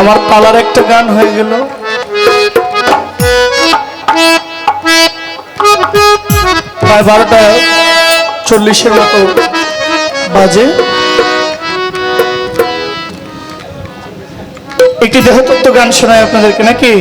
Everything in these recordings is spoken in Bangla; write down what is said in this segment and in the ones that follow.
আমার পালার একটা গান হয়ে গেল। প্রায় বারোটা চল্লিশের মতো বাজে। একটি দেহতত্ত্ব গান শোনায় আপনাদেরকে নাকি?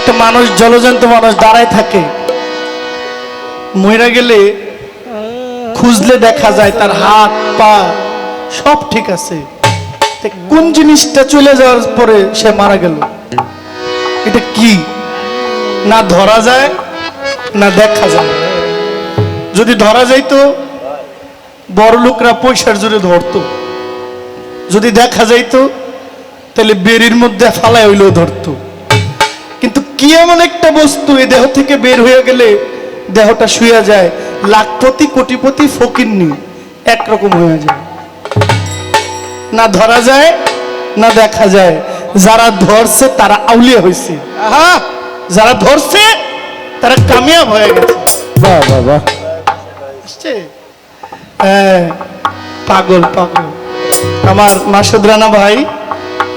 একটা মানুষ, জলজন্ত মানুষ দাঁড়ায় থাকে। মহিলা গেলে খুঁজলে দেখা যায় তার হাত, পা সব ঠিক আছে। কোন জিনিসটা চলে যাওয়ার পরে সে মারা গেল? এটা কি? না ধরা যায়, না দেখা যায়। যদি ধরা যাইতো, বড় লোকরা পয়সার জোরে ধরতো। যদি দেখা যাইতো, তাহলে বেরির মধ্যে ফালায় হইলেও ধরতো। কি এমন একটা বস্তু এই দেহ থেকে বের হয়ে গেলে দেহটা শুয়ে যায়? লাখপতি কোটিপতি ফকিরনি একরকম হয়ে যায়। না ধরা যায় না দেখা যায়। যারা ধরছে তারা আউলিয়া হয়েছে আহা! যারা ধরছে তারা কামিয়াব হয়ে গেছে। বাহ বাহ বাহ। আসছে? হ্যাঁ পাগল পাগল। আমার মাসুদ রানা ভাই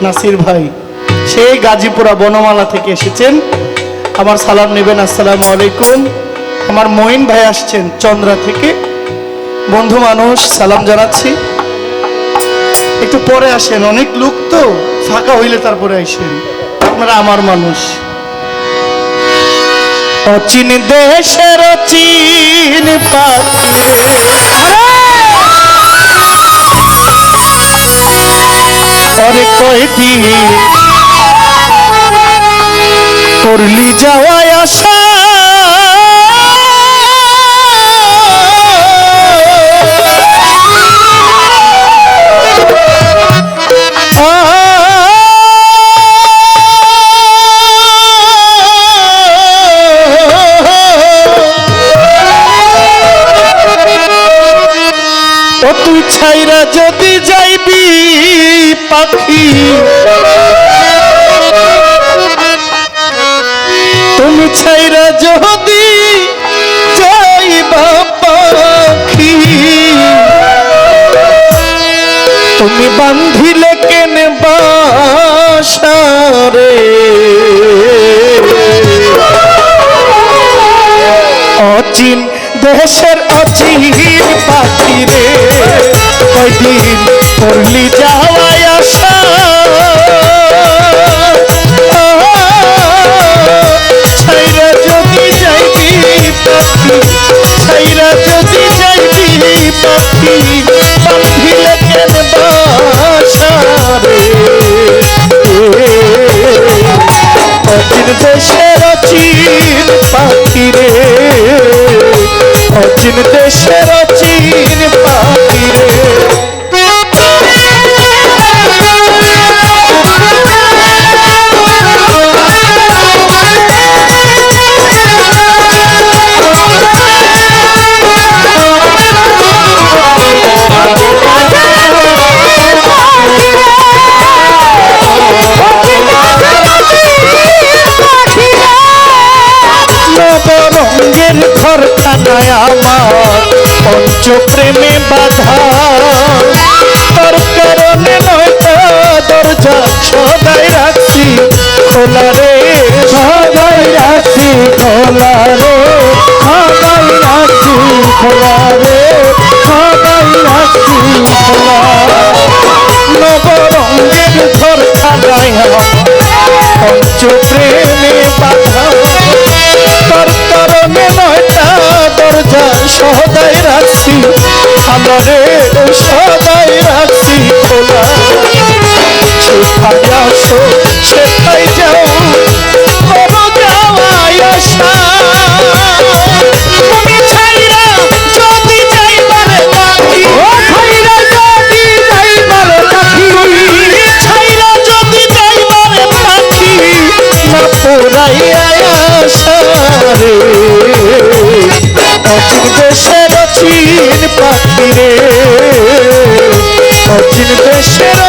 নাসির ভাই। সেই গাজীপুরা বনমালা থেকে এসেছেন। আমার সালাম নেবেন, আসসালামু আলাইকুম। আমার মঈন ভাই আসছেন চন্দ্রা থেকে। বন্ধু মানুষ, সালাম জানাচ্ছি। একটু পরে আসেন, অনেক লোক তো ফাঁকা হইলে তারপরে আসেন। আপনারা আমার মানুষ। অচিন দেশের চিন পাখি। অরে কয়দিন করলি যাওয়ায় ও তুই ছাইরা যদি যাইবি পাখি তুমি ছাইরা যদি যাইবা পাখি। তুমি বান্ধিলে কেনে বাসারে? অচিন দেশের অচিন পাখি রে অচিন প্রেমে বাধা। সদাই রাখছি খোলা সুখায় আসো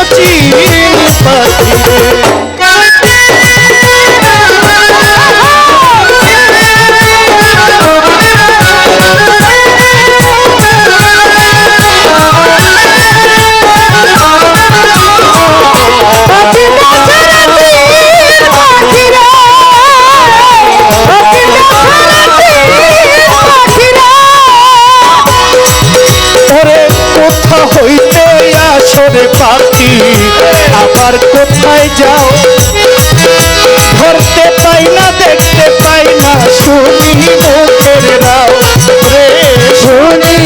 দেশের অচিন আবার কোথায় যাও? ধরতে পাই না দেখতে পাই না শুনি মুখের রাও। রে শুনি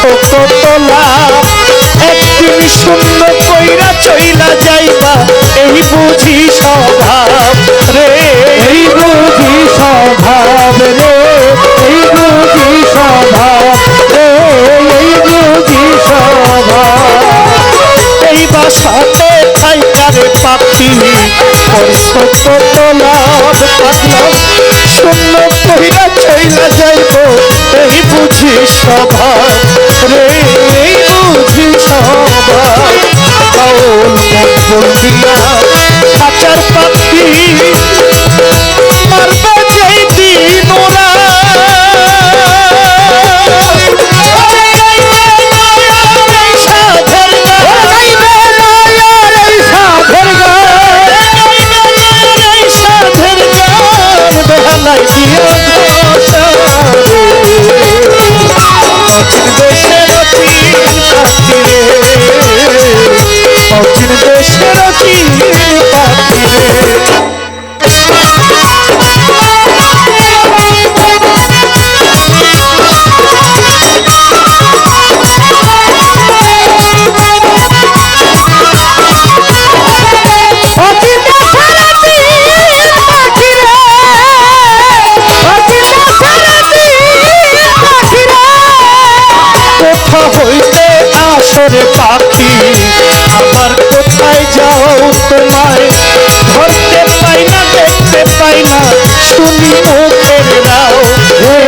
ছোট তোলা একদিন শূন্য কইরা চইলা যাইবা এই বুঝি স্বভাব রে। এই বুঝি স্বভাব রে এই বুঝি স্বভাব রে এই বুঝি স্বভাব। এই বাসাতে খাইকারে পাখি ছোট তোলা শূন্য কইরা চইলা যাইব বুঝি স্বভাব রে বুঝি বন্দিয়া খাঁচার পাখি। তোমায় ধরতে পাই না, দেখতে পাই না। শুনি মুখের রাও রে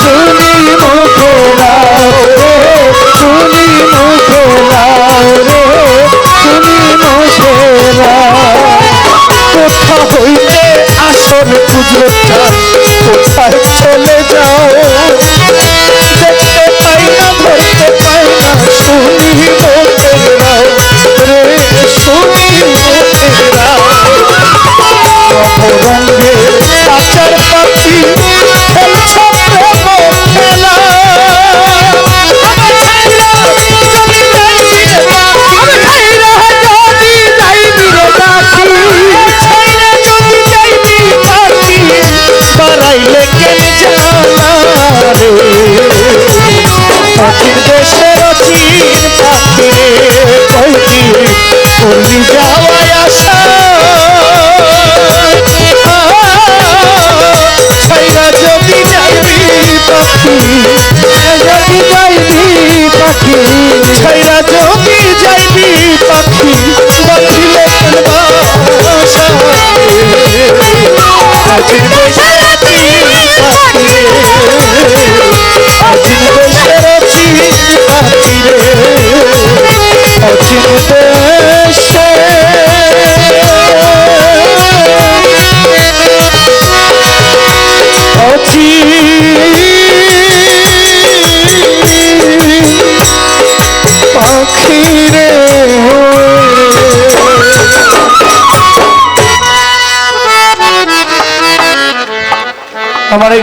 শুনি মুখে লাও রে শুনি মুখে লাও রে শুনি মুখে লাও কোথা হইতে আসর খুঁজলো কোথায় চলে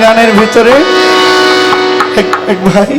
গানের ভিতরে এক এক ভাই